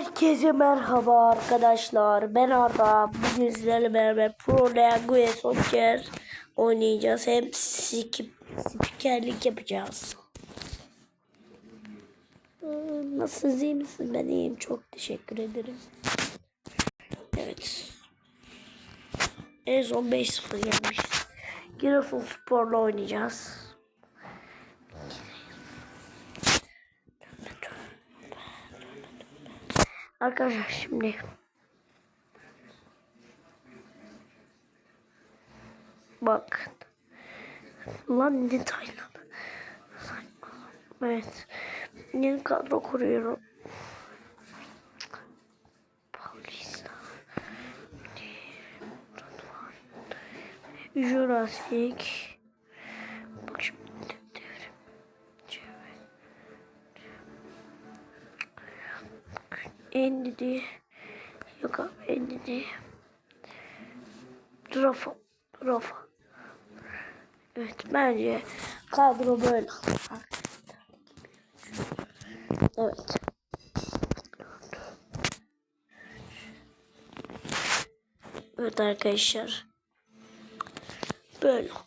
Herkese merhaba arkadaşlar. Ben Arda. Bugün sizlerle beraber Pro League Soccer oynayacağız. Hem skip, spikerlik yapacağız. Ee, Nasılsınız iyi misiniz? Ben iyiyim. Çok teşekkür ederim. Evet. En son 5-0 gelmiş. Giresun Spor'la oynayacağız. Arkadaşlar şimdi Bak. Lan ne Tayland. Evet. Yeni kadro kuruyorum. Paulista. Jurassic. Endidi. Yok abi Endidi. Rafa. Rafa. Evet bence kadro böyle. Evet. Evet arkadaşlar. Böyle olmalı.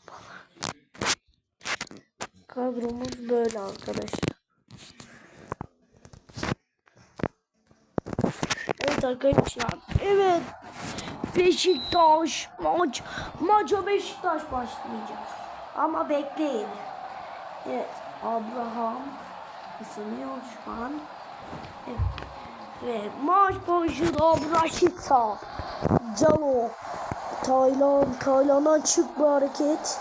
Kadromuz böyle arkadaşlar. Evet arkadaşlar. Evet. Beşiktaş maç. Maça Beşiktaş başlayacak. Ama bekleyin. Evet. Abraham ısınıyor şu an. Evet. Ve maç başında Raşitsa. Calo. Taylan. Taylan'a çık bir hareket.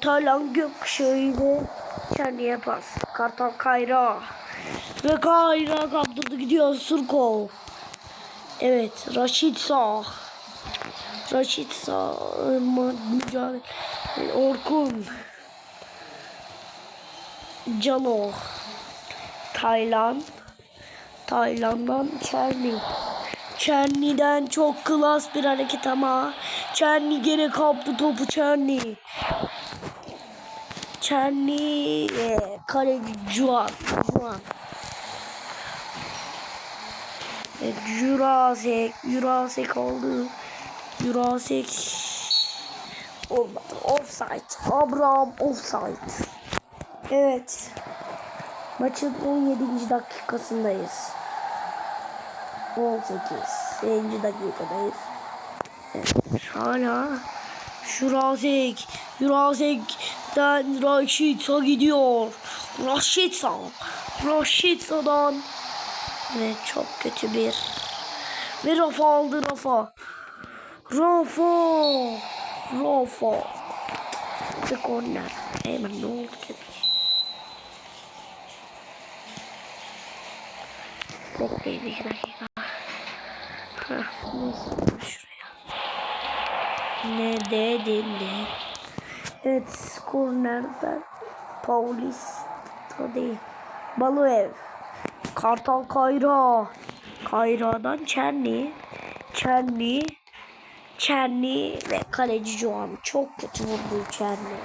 Taylan gökkuşağıyla kendine pas. Kartal Kayra. Ve Kayra kaptırdı gidiyor Surkov. Evet, Raşit Sağ. Raşit Sağ. Orkun. Cano. Taylan. Tayland'dan Çerni. Çerni'den çok klas bir hareket ama Çerni geri kaptı topu Çerni. Çerni e, kaleci Juan. Juan. Evet, Jurassic, Jurassic oldu. Jurassic olmadı. Offside. Abraham offside. Evet. Maçın 17. dakikasındayız. 18. 8. dakikadayız. Evet. Hala Jurassic, Jurassic'den Raşitsa gidiyor. Raşitsa. Raşitsa'dan ve çok kötü bir. Ve Rafa aldı Rafa. Rafa. Rafa. Ve korner. Hemen ne oldu ki? Bekleyin iki dakika. Şuraya. Ne dedin ne? Evet kornerden Paulista değil. Baluev. Kartal Kayra. Kayra'dan Çerni. Çerni. Çerni ve kaleci Joan. Çok kötü vurdu Çerni.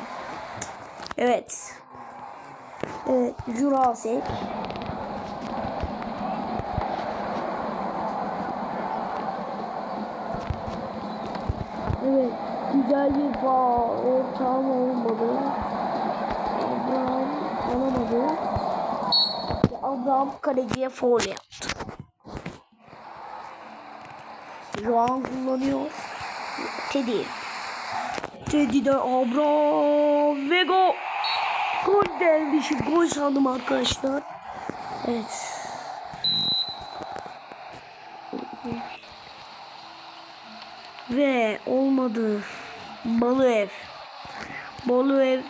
Evet. Evet. Jurassic. Evet. Güzel bir bağ. Ortağım olmadı. Abraham alamadı. Abraham kaleciye foul yaptı. Juan kullanıyor. Teddy. Teddy'den Abraham ve gol. Gol gelmiş. Gol sandım arkadaşlar. Evet. Ve olmadı. Balıev. Balıev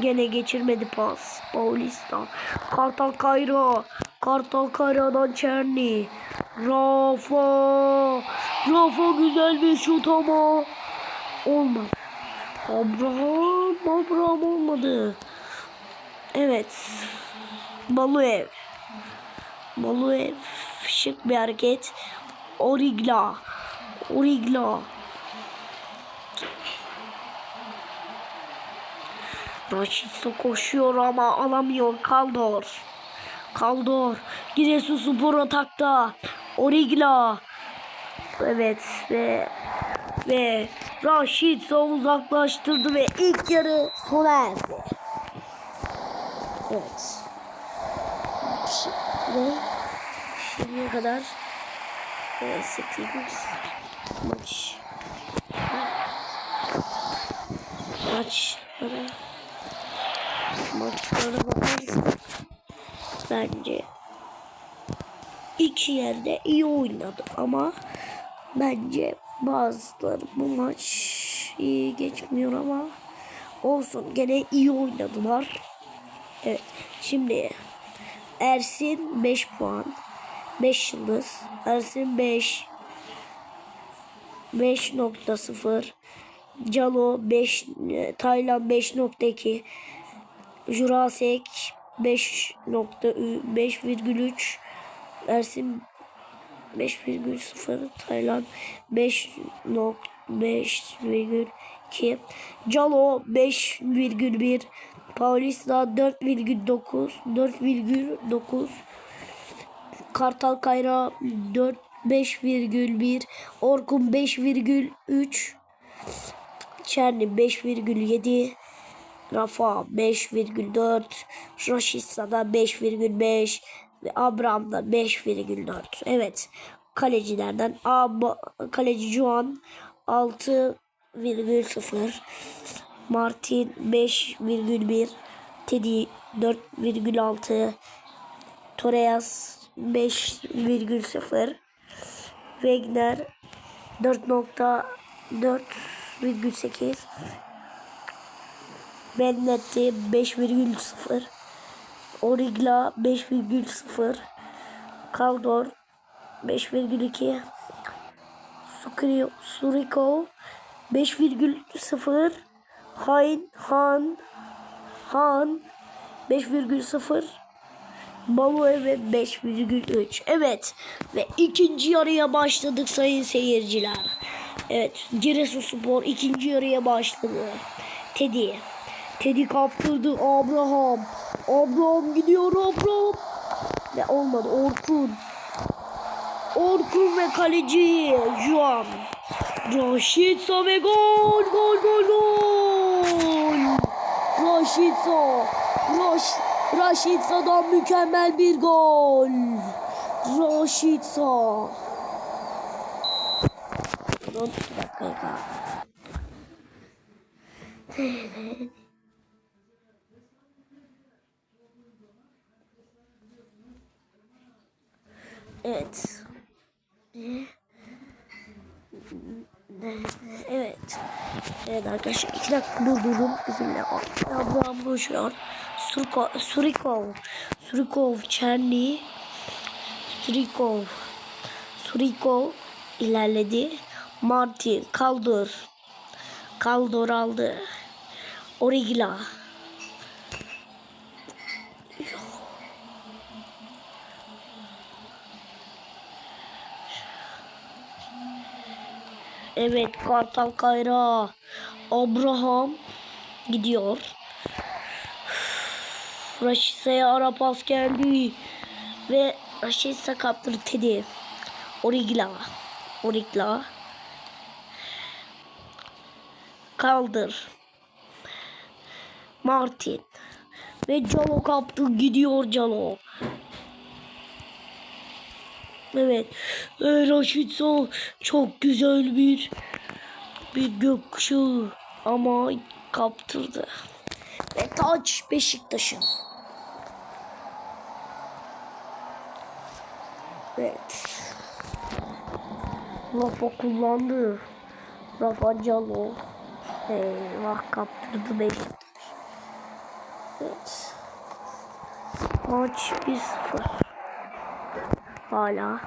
Gene geçirmedi pas. Paulista. Kartal Kayra. Kartal Kayra'dan Çerni. Rafa. Rafa güzel bir şut ama. Olmadı. Abraham. Abraham olmadı. Evet. Baluev. Baluev. Şık bir hareket. Origla. Origla. Raşitsa koşuyor ama alamıyor. Kaldor. Kaldor. Giresunspor atakta. Origla. Evet ve ve Raşit uzaklaştırdı ve ilk yarı sona erdi. Evet. Ve şimdiye kadar e, 8 maç maçlara maçlara bakarsak bence iki yerde iyi oynadı ama bence bazıları bu maç iyi geçmiyor ama olsun gene iyi oynadılar. Evet şimdi Ersin 5 puan 5 yıldız. Ersin 5 5.0 Calo 5 e, Taylan 5.2 Jurasek 5.5,3 Ersin 5,0 Tayland 5.5,2 Calo 5,1 Paulista 4,9 4,9 Kartal Kayra 4 5,1 Orkun 5,3 Çerni 5,7 Rafa 5,4 Roşissa da 5,5 ve Abraham da 5,4 evet kalecilerden A kaleci Juan 6,0 Martin 5,1 Teddy 4,6 Torreas 5,0 Wegner 4.4,8 Bennetti 5,0 Origla 5,0 Kaldor 5,2 Sukrio Suriko 5,0 Hain Han Han 5,0 Balue ve 5,3 Evet ve ikinci yarıya başladık sayın seyirciler. Evet Giresunspor ikinci yarıya başladı. Teddy Teddy kaptırdı Abraham. Abraham gidiyor Abraham. Ve olmadı Orkun. Orkun ve kaleci Juan. Raşitsa ve gol gol gol gol. Raşitsa Raş Raşitsa'dan mükemmel bir gol. Raşitsa. Pardon bir dakika. Evet. Evet. Evet arkadaşlar iki dakika durdurdum. Bizimle Abraham koşuyor. Surko, Surikov. Surikov Çerni. Surikov. Surikov ilerledi. Martin kaldır. Kaldır aldı. Origla. Evet Kartal Kayra. Abraham gidiyor. Raşisa'ya ara pas geldi. Ve Raşisa kaptırdı Teddy. Origla. Origla. Kaldır. Martin. Ve Calo kaptı. Gidiyor Calo. Evet. Ee, Raşitsa çok güzel bir bir gökkuşağı ama kaptırdı. Ve taç Beşiktaş'ın. Evet. Rafa kullandı. Rafa Calo. Eyvah kaptırdı Beşiktaş. Evet. Maç 1-0. Hala.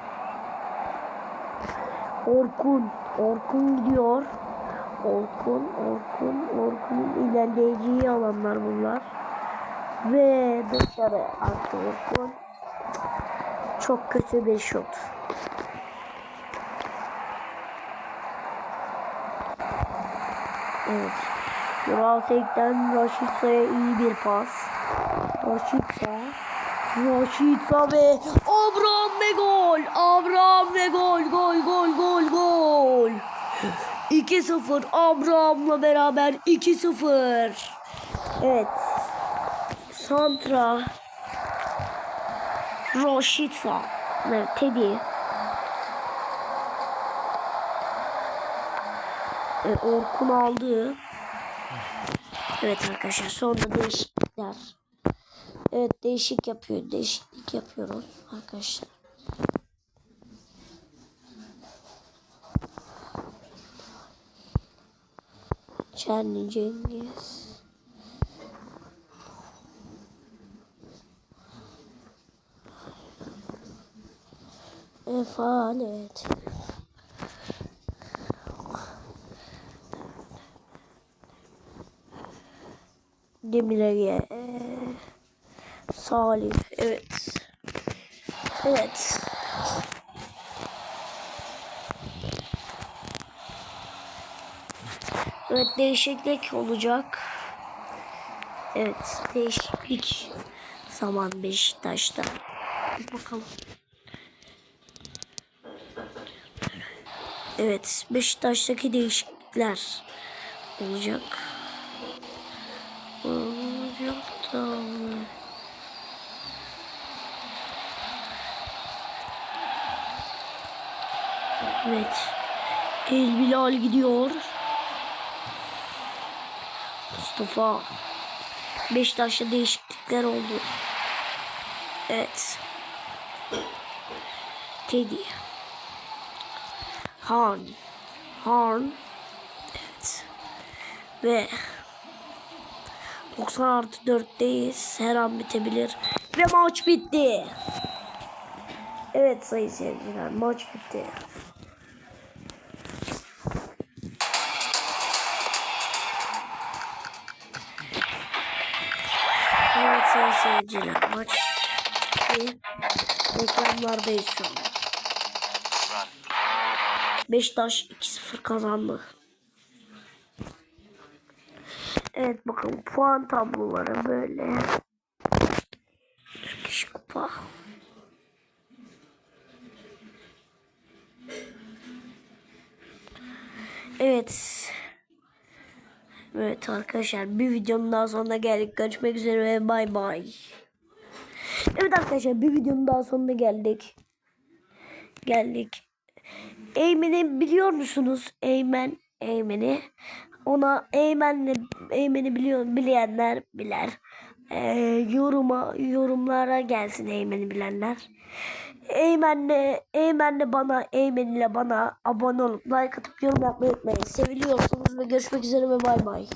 Orkun. Orkun gidiyor. Orkun, Orkun, Orkun'un ilerleyeceği alanlar bunlar. Ve dışarı attı Orkun. Çok kötü bir şut. Evet. Rasek'ten Raşitsa'ya iyi bir pas. Raşitsa Raşitsa ve Abraham ve gol. Abraham ve gol. Gol gol gol gol. 2-0 Abraham'la beraber 2-0. Evet. Santra. Raşitsa. Evet Teddy. Evet, Orkun aldı. Evet arkadaşlar sonra değişiklikler. Evet değişik yapıyor. Değişiklik yapıyoruz arkadaşlar. Çerni Cengiz. Efalet. Demirege. Salih. Evet. Evet. Evet değişiklik olacak. Evet değişiklik zaman Beşiktaş'ta. Bakalım. Evet Beşiktaş'taki değişiklikler olacak. Olacak da. Evet. El Bilal gidiyor. Mustafa. Beşiktaş'ta değişiklikler oldu. Evet. Teddy. Han. Han. Evet. Ve 90 artı 4'teyiz. Her an bitebilir. Ve maç bitti. Evet sayın seyirciler maç bitti. Seyirciler maç. Reklamlardayız şu an. Beşiktaş 2-0 kazandı. Evet bakalım puan tabloları böyle. Türk Kupa. Evet. Evet arkadaşlar bir videonun daha sonuna geldik. Görüşmek üzere ve bay bay. Evet arkadaşlar bir videonun daha sonuna geldik. Geldik. Eymen'i biliyor musunuz? Eymen, Eymen'i. Ona Eymen'le Eymen'i biliyor bilenler biler. Ee, yoruma yorumlara gelsin Eymen'i bilenler. Eymen'le Eymen'le bana Eymen'le bana abone olup like atıp yorum yapmayı unutmayın. Seviliyorsunuz ve görüşmek üzere ve bay bay.